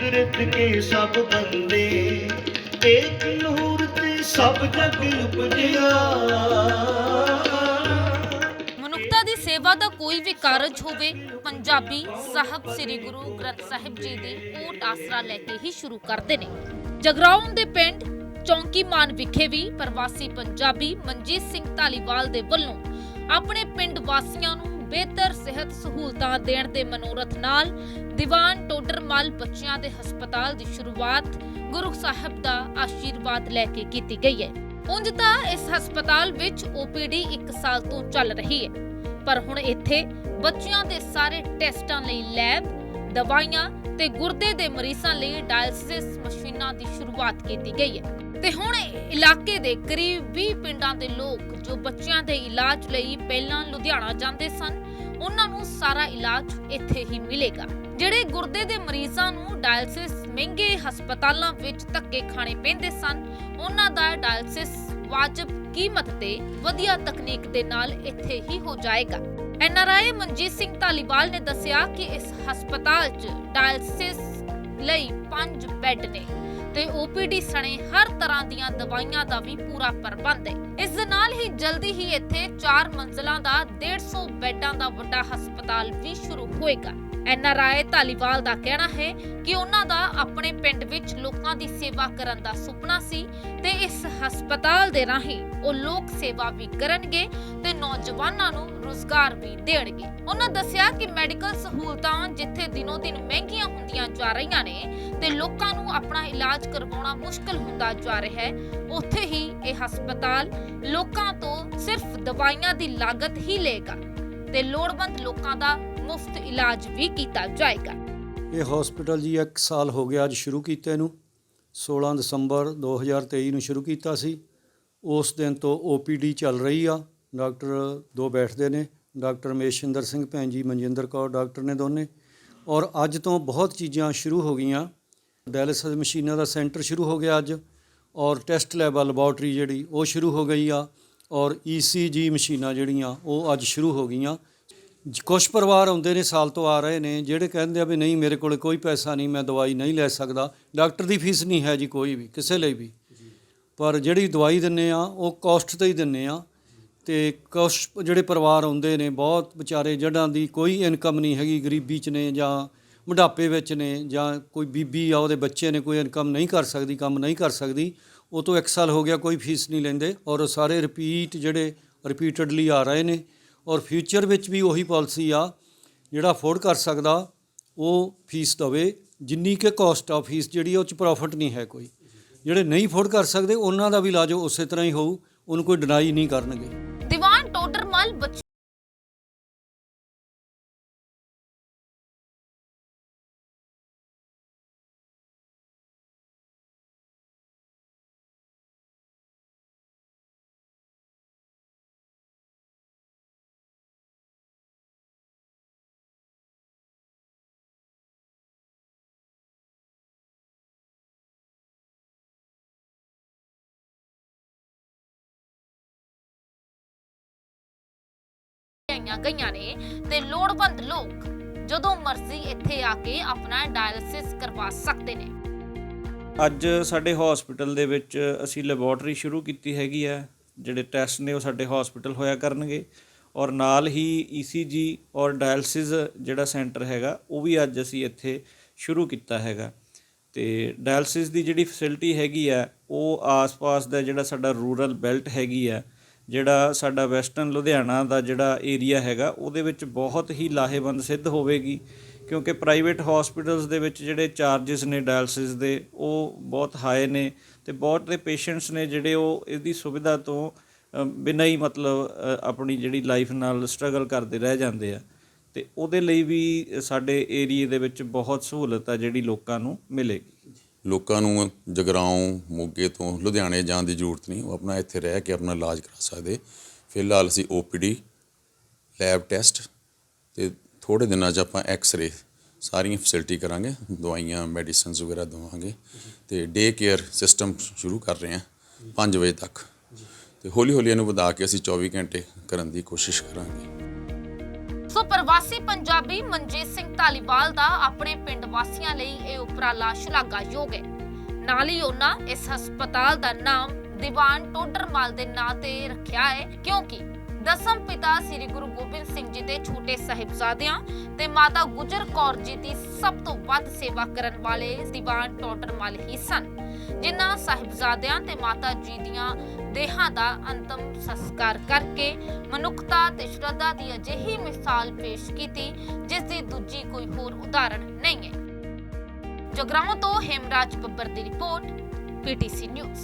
ਕੁਦਰਤ ਕੇ ਸਭ ਬੰਦੇ। ਇੱਕ ਨੂਰ ਤੇ ਸਭ ਜਗ ਉਪਜਿਆ। ਮਨੁੱਖਤਾ ਦੀ ਸੇਵਾ ਦਾ ਕੋਈ ਵੀ ਕਾਰਜ ਹੋਵੇ, ਪੰਜਾਬੀ ਸਾਹਿਬ ਸ੍ਰੀ ਗੁਰੂ ਗ੍ਰੰਥ ਸਾਹਿਬ ਜੀ ਦੀ ਓਟ ਆਸਰਾ ਲੈ ਕੇ ਹੀ ਸ਼ੁਰੂ ਕਰਦੇ ਨੇ। ਜਗਰਾਉਂ ਦੇ ਪਿੰਡ ਚੌਂਕੀ ਮਾਨ ਵਿਖੇ ਵੀ ਪ੍ਰਵਾਸੀ ਪੰਜਾਬੀ ਮਨਜੀਤ ਸਿੰਘ ਧਾਲੀਵਾਲ ਦੇ ਵੱਲੋਂ ਆਪਣੇ ਪਿੰਡ ਵਾਸੀਆਂ ਨੂੰ ਬਿਹਤਰ ਸਿਹਤ ਸਹੂਲਤਾਂ ਦੇਣ ਦੇ ਮਨੋਰਥ ਨਾਲ ਦੀਵਾਨ ਟੋਡਰਮਲ ਬੱਚਿਆਂ ਦੇ ਹਸਪਤਾਲ ਦੀ ਸ਼ੁਰੂਆਤ ਗੁਰੂ ਸਾਹਿਬ ਦਾ ਆਸ਼ੀਰਵਾਦ ਲੈ ਕੇ ਕੀਤੀ ਗਈ ਹੈ। ਉਂਝ ਤਾਂ ਇਸ ਹਸਪਤਾਲ ਵਿੱਚ OPD 1 ਸਾਲ ਤੋਂ ਚੱਲ ਰਹੀ ਹੈ। ਪਰ ਹੁਣ ਇੱਥੇ ਬੱਚਿਆਂ ਦੇ ਸਾਰੇ ਟੈਸਟਾਂ ਲਈ ਲੈਬ, ਦਵਾਈਆਂ ਤੇ ਗੁਰਦੇ ਦੇ ਮਰੀਜ਼ਾਂ ਲਈ ਡਾਇਲਸਿਸ ਮਸ਼ੀਨਾਂ ਦੀ ਸ਼ੁਰੂਆਤ ਕੀਤੀ ਗਈ ਹੈ। ਤੇ ਹੁਣ ਇਲਾਕੇ ਦੇ ਕਰੀਬ 20 ਪਿੰਡਾਂ ਦੇ ਲੋਕ ਜੋ ਬੱਚਿਆਂ ਦੇ ਇਲਾਜ ਲਈ ਪਹਿਲਾਂ ਲੁਧਿਆਣਾ ਜਾਂਦੇ ਸਨ, ਉਹਨਾਂ ਨੂੰ ਸਾਰਾ ਇਲਾਜ ਇੱਥੇ ਹੀ ਮਿਲੇਗਾ, ਜਿਹੜੇ ਗੁਰਦੇ ਦੇ ਮਰੀਜ਼ਾਂ ਨੂੰ ਡਾਇਲਸਿਸ ਮਹਿੰਗੇ ਹਸਪਤਾਲਾਂ ਵਿੱਚ ਧੱਕੇ ਖਾਣੇ ਪੈਂਦੇ ਸਨ, ਉਹਨਾਂ ਦਾ ਡਾਇਲਸਿਸ ਵਾਜਬ ਕੀਮਤ ਤੇ ਵਧੀਆ ਤਕਨੀਕ ਦੇ ਨਾਲ ਇੱਥੇ ਹੀ ਹੋ ਜਾਏਗਾ। ਐਨਆਰਆਈ ਮਨਜੀਤ ਸਿੰਘ ਧਾਲੀਵਾਲ ਨੇ ਦੱਸਿਆ ਕਿ ਇਸ ਹਸਪਤਾਲ 'ਚ ਡਾਇਲਸਿਸ ਲਈ 5 ਬੈੱਡ ਨੇ। ਤੇ OPD ਸਣੇ ਹਰ ਤਰ੍ਹਾਂ ਦੀਆਂ ਦਵਾਈਆਂ ਦਾ ਵੀ ਪੂਰਾ ਪ੍ਰਬੰਧ ਹੈ। ਇਸ ਦੇ ਨਾਲ ਹੀ ਜਲਦੀ ਹੀ ਇੱਥੇ 4 ਮੰਜ਼ਲਾਂ ਦਾ 150 ਬੈੱਡਾਂ ਦਾ ਵੱਡਾ ਹਸਪਤਾਲ ਵੀ ਸ਼ੁਰੂ ਹੋਏਗਾ। ਐਨਆਰਆਈ ਧਾਲੀਵਾਲ ਦਾ ਕਹਿਣਾ ਹੈ ਕਿ ਉਹਨਾਂ ਦਾ ਆਪਣੇ ਪਿੰਡ ਵਿੱਚ ਲੋਕਾਂ ਦੀ ਸੇਵਾ ਕਰਨ ਦਾ ਸੁਪਨਾ ਸੀ ਤੇ ਹਸਪਤਾਲ ਦੇ ਰਾਹੀਂ ਉਹ ਲੋਕ ਸੇਵਾ ਵੀ ਕਰਨਗੇ ਤੇ ਨੌਜਵਾਨਾਂ ਨੂੰ ਰੋਜ਼ਗਾਰ ਵੀ ਦੇਣਗੇ। ਉਹਨਾਂ ਦੱਸਿਆ ਕਿ ਮੈਡੀਕਲ ਸਹੂਲਤਾਂ ਜਿੱਥੇ ਦਿਨੋ ਦਿਨ ਮਹਿੰਗੀਆਂ ਹੁੰਦੀਆਂ ਜਾ ਰਹੀਆਂ ਨੇ ਤੇ ਲੋਕਾਂ ਨੂੰ ਆਪਣਾ ਇਲਾਜ ਕਰਵਾਉਣਾ ਮੁਸ਼ਕਲ ਹੁੰਦਾ ਜਾ ਰਿਹਾ ਹੈ, ਉੱਥੇ ਹੀ ਇਹ ਹਸਪਤਾਲ ਲੋਕਾਂ ਤੋਂ ਸਿਰਫ ਦਵਾਈਆਂ ਦੀ ਲਾਗਤ ਹੀ ਲਏਗਾ ਤੇ ਲੋੜਵੰਦ ਲੋਕਾਂ ਦਾ ਮੁਫਤ ਇਲਾਜ ਵੀ ਕੀਤਾ ਜਾਏਗਾ। ਇਹ ਹਸਪੀਟਲ ਜੀ 1 ਸਾਲ ਹੋ ਗਿਆ ਅੱਜ ਸ਼ੁਰੂ ਕੀਤੇ ਨੂੰ। 16 ਦਸੰਬਰ 2023 ਨੂੰ ਸ਼ੁਰੂ ਕੀਤਾ ਸੀ। ਉਸ ਦਿਨ ਤੋਂ OPD ਚੱਲ ਰਹੀ ਆ। ਡਾਕਟਰ ਦੋ ਬੈਠਦੇ ਨੇ। ਡਾਕਟਰ ਮੇਸ਼ਿੰਦਰ ਸਿੰਘ ਭੈਣ ਜੀ, ਮਨਜਿੰਦਰ ਕੌਰ ਡਾਕਟਰ ਨੇ ਦੋਨੇ। ਔਰ ਅੱਜ ਤੋਂ ਬਹੁਤ ਚੀਜ਼ਾਂ ਸ਼ੁਰੂ ਹੋ ਗਈਆਂ। ਡਾਇਲਿਸਿਸ ਮਸ਼ੀਨਾਂ ਦਾ ਸੈਂਟਰ ਸ਼ੁਰੂ ਹੋ ਗਿਆ ਅੱਜ। ਔਰ ਟੈਸਟ ਲੈਬ ਲੈਬੋਰਟਰੀ ਜਿਹੜੀ, ਉਹ ਸ਼ੁਰੂ ਹੋ ਗਈ ਆ। ਔਰ ECG ਮਸ਼ੀਨਾਂ ਜਿਹੜੀਆਂ, ਉਹ ਅੱਜ ਸ਼ੁਰੂ ਹੋ ਗਈਆਂ। ਕੁਛ ਪਰਿਵਾਰ ਆਉਂਦੇ ਨੇ ਸਾਲ ਤੋਂ ਆ ਰਹੇ ਨੇ ਜਿਹੜੇ ਕਹਿੰਦੇ ਆ ਵੀ ਨਹੀਂ ਮੇਰੇ ਕੋਲ ਕੋਈ ਪੈਸਾ ਨਹੀਂ ਮੈਂ ਦਵਾਈ ਨਹੀਂ ਲੈ ਸਕਦਾ। ਡਾਕਟਰ ਦੀ ਫੀਸ ਨਹੀਂ ਹੈ ਜੀ ਕੋਈ ਵੀ ਕਿਸੇ ਲਈ ਵੀ। ਪਰ ਜਿਹੜੀ ਦਵਾਈ ਦਿੰਨੇ ਆ ਉਹ ਕਾਸਟ ਤੇ ਹੀ ਦਿੰਨੇ ਆ। ਤੇ ਕੁਛ ਜਿਹੜੇ ਪਰਿਵਾਰ ਆਉਂਦੇ ਨੇ ਬਹੁਤ ਵਿਚਾਰੇ ਜੜਾਂ ਦੀ ਕੋਈ ਇਨਕਮ ਨਹੀਂ ਹੈਗੀ ਗਰੀਬੀ ਚ ਨੇ ਜਾਂ ਬੁਢਾਪੇ ਵਿੱਚ ਨੇ ਜਾਂ ਕੋਈ ਬੀਬੀ ਆ ਉਹਦੇ ਬੱਚੇ ਨੇ ਕੋਈ ਇਨਕਮ ਨਹੀਂ ਕਰ ਸਕਦੀ ਕੰਮ ਨਹੀਂ ਕਰ ਸਕਦੀ ਉਹ ਤੋਂ 1 ਸਾਲ ਹੋ ਗਿਆ ਕੋਈ ਫੀਸ ਨਹੀਂ ਲੈਂਦੇ ਔਰ ਸਾਰੇ ਰਿਪੀਟ ਜਿਹੜੇ ਰਿਪੀਟਡਲੀ ਆ ਰਹੇ ਨੇ। ਔਰ ਫਿਊਚਰ ਵਿੱਚ ਵੀ ਉਹੀ ਪਾਲਿਸੀ ਆ ਜਿਹੜਾ ਅਫੋਰਡ ਕਰ ਸਕਦਾ ਉਹ ਫੀਸ ਦਵੇ ਜਿੰਨੀ ਕਿ ਕਾਸਟ ਆ ਫੀਸ ਜਿਹੜੀ ਆ, ਉਹ ਚ ਪ੍ਰੋਫਿਟ ਨਹੀਂ ਹੈ ਕੋਈ। ਜਿਹੜੇ ਨਹੀਂ ਅਫੋਰਡ ਕਰ ਸਕਦੇ ਉਹਨਾਂ ਦਾ ਵੀ ਇਲਾਜ ਉਸੇ ਤਰ੍ਹਾਂ ਹੀ ਹੋਊ ਉਹਨੂੰ ਕੋਈ ਡਿਨਾਈ ਨਹੀਂ ਕਰਨਗੇ। ਦੀਵਾਨ ਟੋਡਰਮਲ ਬੱਚੇ ਗਈਆਂ ਨੇ ਤੇ ਲੋੜਵੰਦ ਲੋਕ ਜਦੋਂ ਮਰਜ਼ੀ ਇੱਥੇ ਆ ਕੇ ਆਪਣਾ ਡਾਇਲਿਸਿਸ ਕਰਵਾ ਸਕਦੇ ਨੇ। ਅੱਜ ਸਾਡੇ ਹਸਪੀਟਲ ਦੇ ਵਿੱਚ ਅਸੀਂ ਲੈਬੋਰਟਰੀ ਸ਼ੁਰੂ ਕੀਤੀ ਹੈਗੀ ਹੈ। ਜਿਹੜੇ ਟੈਸਟ ਨੇ ਉਹ ਸਾਡੇ ਹਸਪੀਟਲ ਹੋਇਆ ਕਰਨਗੇ ਔਰ ਨਾਲ ਹੀ ECG ਔਰ ਡਾਇਲਸਿਸ ਜਿਹੜਾ ਸੈਂਟਰ ਹੈਗਾ, ਉਹ ਵੀ ਅੱਜ ਅਸੀਂ ਇੱਥੇ ਸ਼ੁਰੂ ਕੀਤਾ ਹੈਗਾ। ਤੇ ਡਾਇਲਸਿਸ ਦੀ ਜਿਹੜੀ ਫੈਸਿਲਿਟੀ ਹੈਗੀ ਆ ਉਹ ਆਸ-ਪਾਸ ਦਾ ਜਿਹੜਾ ਸਾਡਾ ਰੂਰਲ ਬੈਲਟ ਹੈਗੀ ਆ ਜਿਹੜਾ ਸਾਡਾ ਵੈਸਟਰਨ ਲੁਧਿਆਣਾ ਦਾ ਜਿਹੜਾ ਏਰੀਆ ਹੈਗਾ, ਉਹਦੇ ਵਿੱਚ ਬਹੁਤ ਹੀ ਲਾਹੇਵੰਦ ਸਿੱਧ ਹੋਵੇਗੀ, ਕਿਉਂਕਿ ਪ੍ਰਾਈਵੇਟ ਹਸਪੀਟਲਸ ਦੇ ਵਿੱਚ ਜਿਹੜੇ ਚਾਰजेस ਨੇ ਡਾਇਲਸਿਸ ਦੇ, ਉਹ ਬਹੁਤ ਹਾਈ ਨੇ ਤੇ ਬਹੁਤ ਦੇ ਪੇਸ਼ੈਂਟਸ ਨੇ ਜਿਹੜੇ ਉਹ ਇਹਦੀ ਸੁਵਿਧਾ ਤੋਂ ਬਿਨਾਂ ਹੀ ਮਤਲਬ ਆਪਣੀ ਜਿਹੜੀ ਲਾਈਫ ਨਾਲ ਸਟਰਗਲ ਕਰਦੇ ਰਹਿ ਜਾਂਦੇ ਆ। ਤੇ ਉਹਦੇ ਲਈ ਵੀ ਸਾਡੇ ਏਰੀਏ ਦੇ ਵਿੱਚ ਬਹੁਤ ਸਹੂਲਤ ਆ ਜਿਹੜੀ ਲੋਕਾਂ ਨੂੰ ਮਿਲੇਗੀ। ਲੋਕਾਂ ਨੂੰ ਜਗਰਾਉਂ, ਮੋਗੇ ਤੋਂ ਲੁਧਿਆਣੇ ਜਾਣ ਦੀ ਜ਼ਰੂਰਤ ਨਹੀਂ, ਉਹ ਆਪਣਾ ਇੱਥੇ ਰਹਿ ਕੇ ਆਪਣਾ ਇਲਾਜ ਕਰਾ ਸਕਦੇ। ਫਿਲਹਾਲ ਅਸੀਂ ਓਪੀਡੀ ਲੈਬ ਟੈਸਟ ਤੇ ਥੋੜੇ ਦਿਨਾਂ 'ਚ ਆਪਾਂ ਐਕਸ-ਰੇ ਸਾਰੀਆਂ ਫੈਸਿਲਿਟੀ ਕਰਾਂਗੇ, ਦਵਾਈਆਂ ਮੈਡੀਸਿਨਸ ਵਗੈਰਾ ਦਵਾਂਗੇ ਤੇ ਡੇ ਕੇਅਰ ਸਿਸਟਮ ਸ਼ੁਰੂ ਕਰ ਰਹੇ ਹਾਂ 5 ਵਜੇ ਤੱਕ। ਤੇ ਹੌਲੀ ਹੌਲੀ ਇਹਨੂੰ ਵਧਾ ਕੇ ਅਸੀਂ 24 ਘੰਟੇ ਕਰਨ ਦੀ ਕੋਸ਼ਿਸ਼ ਕਰਾਂਗੇ। ਸੋ ਪ੍ਰਵਾਸੀ ਪੰਜਾਬੀ ਮਨਜੀਤ ਸਿੰਘ ਧਾਲੀਵਾਲ ਦਾ ਆਪਣੇ ਪਿੰਡ ਵਾਸੀਆਂ ਲਈ ਇਹ ਉਪਰਾਲਾ ਸ਼ਲਾਘਾਯੋਗ ਹੈ। ਨਾਲ ਹੀ ਉਹਨਾਂ ਇਸ ਹਸਪਤਾਲ ਦਾ ਨਾਮ ਦੀਵਾਨ ਟੋਡਰਮਲ ਦੇ ਨਾਂ ਤੇ ਰੱਖਿਆ ਹੈ, ਕਿਉਂਕਿ ਦਸਮ ਪਿਤਾ ਸ੍ਰੀ ਗੁਰੂ ਗੋਬਿੰਦ ਸਿੰਘ ਜੀ ਦੇ ਛੋਟੇ ਸਾਹਿਬਜ਼ਾਦਿਆਂ ਤੇ ਮਾਤਾ ਗੁਜਰ ਕੌਰ ਜੀ ਦੀ ਸਭ ਤੋਂ ਵੱਧ ਸੇਵਾ ਕਰਨ ਵਾਲੇ ਦੀਵਾਨ ਟੋਡਰਮਲ ਹੀ ਸਨ, ਜਿਨ੍ਹਾਂ ਸਾਹਿਬਜ਼ਾਦਿਆਂ ਤੇ ਮਾਤਾ ਜੀ ਦੀਆਂ ਦੇਹਾਂ ਦਾ ਅੰਤਮ ਸੰਸਕਾਰ ਕਰਕੇ ਮਨੁੱਖਤਾ ਤੇ ਸ਼ਰਧਾ ਦੀ ਅਜਿਹੀ ਮਿਸਾਲ ਪੇਸ਼ ਕੀਤੀ, ਜਿਸ ਦੀ ਦੂਜੀ ਕੋਈ ਹੋਰ ਉਦਾਹਰਣ ਨਹੀਂ ਹੈ। ਜਗਰਾਉਂ ਤੋਂ ਹੇਮਰਾਜ ਬੱਬਰ ਦੀ ਰਿਪੋਰਟ, ਪੀਟੀਸੀ ਨਿਊਜ਼।